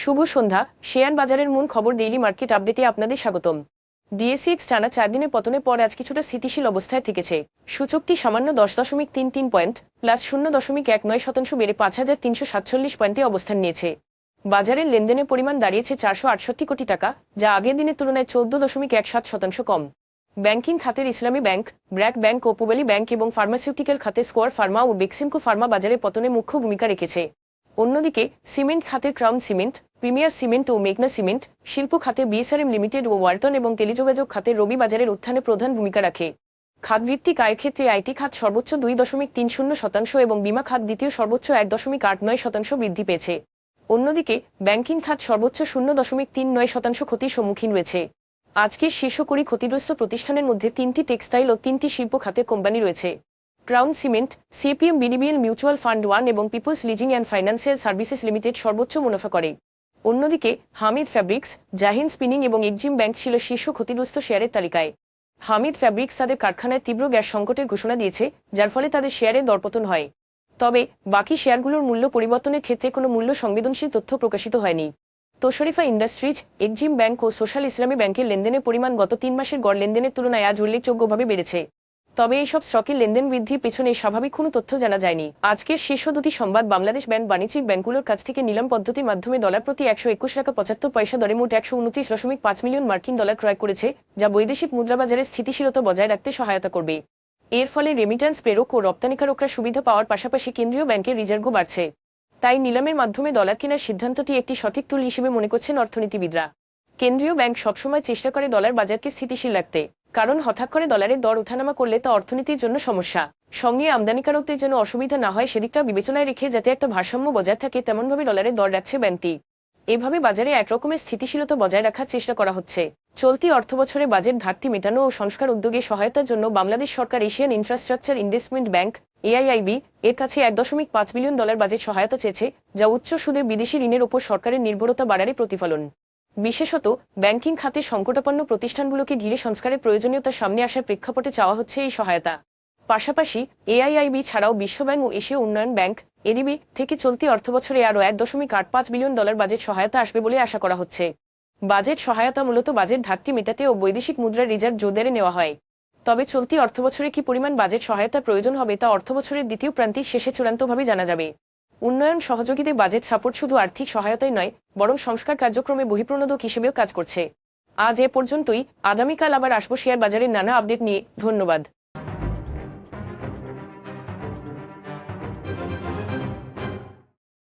শুভ সন্ধ্যা। Share বাজারের মূল খবর ডেইলি মার্কেট আপডেটে আপনাদের স্বাগতম। ডিএসিএক্স টানা চার দিনের পতনের পর আজ কিছুটা স্থিতিশীল অবস্থায় থেকেছে। সূচকটি সামান্য দশ দশমিক তিন তিন পয়েন্ট প্লাস শূন্য দশমিক এক নয় শতাংশ বেড়ে পাঁচ হাজার তিনশো সাতচল্লিশ পয়েন্টে অবস্থান নিয়েছে। বাজারের লেনদেনের পরিমাণ দাঁড়িয়েছে চারশো আটষট্টি কোটি টাকা, যা আগের দিনের তুলনায় চোদ্দ দশমিক এক সাত শতাংশ কম। ব্যাংকিং খাতের ইসলামী ব্যাংক, ব্র্যাক ব্যাংক ও পুবালি ব্যাংক এবং ফার্মাসিউটিক্যাল খাতে স্কোয়ার ফার্মা ও বেক্সিমকো ফার্মা বাজারে পতনে মুখ্য ভূমিকা রেখেছে। অন্যদিকে, সিমেন্ট খাতের ক্রাউন সিমেন্ট প্রিমিয়ার সিমেন্ট ও মেঘনা সিমেন্ট, শিল্প খাতে বিএসআরএম লিমিটেড ও ওয়ালটন এবং টেলিযোগাযোগ খাতে রবি বাজারের উত্থানে প্রধান ভূমিকা রাখে। খাতভিত্তিক আয়ের ক্ষেত্রে আইটি খাত সর্বোচ্চ দুই দশমিক তিন শূন্য শতাংশ এবং বিমা খাত দ্বিতীয় সর্বোচ্চ এক দশমিক আট নয় শতাংশ বৃদ্ধি পেয়েছে। অন্যদিকে, ব্যাংকিং খাত সর্বোচ্চ শূন্য দশমিক তিন নয় শতাংশ ক্ষতির সম্মুখীন রয়েছে। আজকের শীর্ষ কুড়ি ক্ষতিগ্রস্ত প্রতিষ্ঠানের মধ্যে তিনটি টেক্সটাইল ও তিনটি শিল্প খাতের কোম্পানি রয়েছে। Crown cement, CPM BDBL mutual fund one এবং peoples leasing and financial services limited সর্বোচ্চ মুনাফা করে। অন্যদিকে, হামিদ ফ্যাব্রিক্স, জাহিন স্পিনিং এবং এক্সিম ব্যাংক ছিল শীর্ষ ক্ষতিগ্রস্ত শেয়ারের তালিকায়। হামিদ ফ্যাব্রিক্স তাদের কারখানায় তীব্র গ্যাস সংকটের ঘোষণা দিয়েছে, যার ফলে তাদের শেয়ারে দরপতন হয়। তবে, বাকি শেয়ারগুলোর মূল্য পরিবর্তনের ক্ষেত্রে কোনো মূল্য সংবেদনশীল তথ্য প্রকাশিত হয়নি। তোশরিফা ইন্ডাস্ট্রিজ এক্সিম ব্যাংক ও সোশ্যাল ইসলামী ব্যাংকের লেনদেনের পরিমাণ গত তিন মাসের গড় লেনদেনের তুলনায় আজ উল্লেখযোগ্যভাবে বেড়েছে। তবে এইসব স্টকের লেনদেন বৃদ্ধির পেছনে স্বাভাবিক কোনো তথ্য জানা যায়নি। আজকের শীর্ষ দুটি সংবাদ বাংলাদেশ ব্যাংক বাণিজ্যিক ব্যাংকগুলোর কাছ থেকে নিলাম পদ্ধতির মাধ্যমে ডলার প্রতি একশো একুশ টাকা পঁচাত্তর পয়সা দরে মোট একশো উনত্রিশ দশমিক পাঁচ মিলিয়ন মার্কিন ডলার ক্রয় করেছে, যা বৈদেশিক মুদ্রাবাজারের স্থিতিশীলতা বজায় রাখতে সহায়তা করবে। এর ফলে রেমিট্যান্স প্রেরক ও রপ্তানিকারকরা সুবিধা পাওয়ার পাশাপাশি কেন্দ্রীয় ব্যাংকের রিজার্ভও বাড়ছে। তাই নিলামের মাধ্যমে ডলার কেনার সিদ্ধান্তটি একটি সঠিক টুল হিসেবে মনে করছেন অর্থনীতিবিদরা। কেন্দ্রীয় ব্যাংক সবসময় চেষ্টা করে ডলার বাজারকে স্থিতিশীল রাখতে। কারণ হঠাৎ করে ডলারের দর ওঠানামা করলে তা অর্থনীতির জন্য সমস্যা। সঙ্গে আমদানিকারকদের জন্য অসুবিধা না হয় সেদিকটা বিবেচনায় রেখে যাতে একটা ভারসাম্য বজায় থাকে, তেমনভাবে ডলারের দর রাখছে ব্যাংকটি। এভাবে বাজারে একরকমের স্থিতিশীলতা বজায় রাখার চেষ্টা করা হচ্ছে। চলতি অর্থবছরে বাজেট ঘাটতি মেটানো ও সংস্কার উদ্যোগে সহায়তার জন্য বাংলাদেশ সরকার, Asian infrastructure investment bank, AIIB, এর কাছে এক দশমিক পাঁচ বিলিয়ন ডলার বাজেট সহায়তা চেয়েছে, যা উচ্চ সুদে বিদেশি ঋণের ওপর সরকারের নির্ভরতা বাড়ারে প্রতিফলন। বিশেষত ব্যাংকিং খাতে সংকটাপন্ন প্রতিষ্ঠানগুলোকে ঘিরে সংস্কারের প্রয়োজনীয়তা সামনে আসার প্রেক্ষাপটে চাওয়া হচ্ছে এই সহায়তা। পাশাপাশি এআইআইবি ছাড়াও বিশ্বব্যাংক ও এশীয় উন্নয়ন ব্যাংক, এডিবি, থেকে চলতি অর্থবছরে আরও এক দশমিক আট পাঁচ বিলিয়ন ডলার বাজেট সহায়তা আসবে বলে আশা করা হচ্ছে। বাজেট সহায়তা মূলত বাজেট ঘাটতি মেটাতে ও বৈদেশিক মুদ্রার রিজার্ভ জোরদারে নেওয়া হয়। তবে চলতি অর্থবছরে কি পরিমাণ বাজেট সহায়তা প্রয়োজন হবে তা অর্থবছরের দ্বিতীয় প্রান্তিক শেষে চূড়ান্তভাবে জানা যাবে। উন্নয়ন সহযোগীদের বাজেট সাপোর্ট শুধু আর্থিক সহায়তাই নয়, বরং সংস্কার কার্যক্রমে বহিপ্রণোদক হিসেবেও কাজ করছে। আজ এ পর্যন্তই। আগামীকাল আবার আসব শেয়ার বাজারের নানা আপডেট নিয়ে। ধন্যবাদ।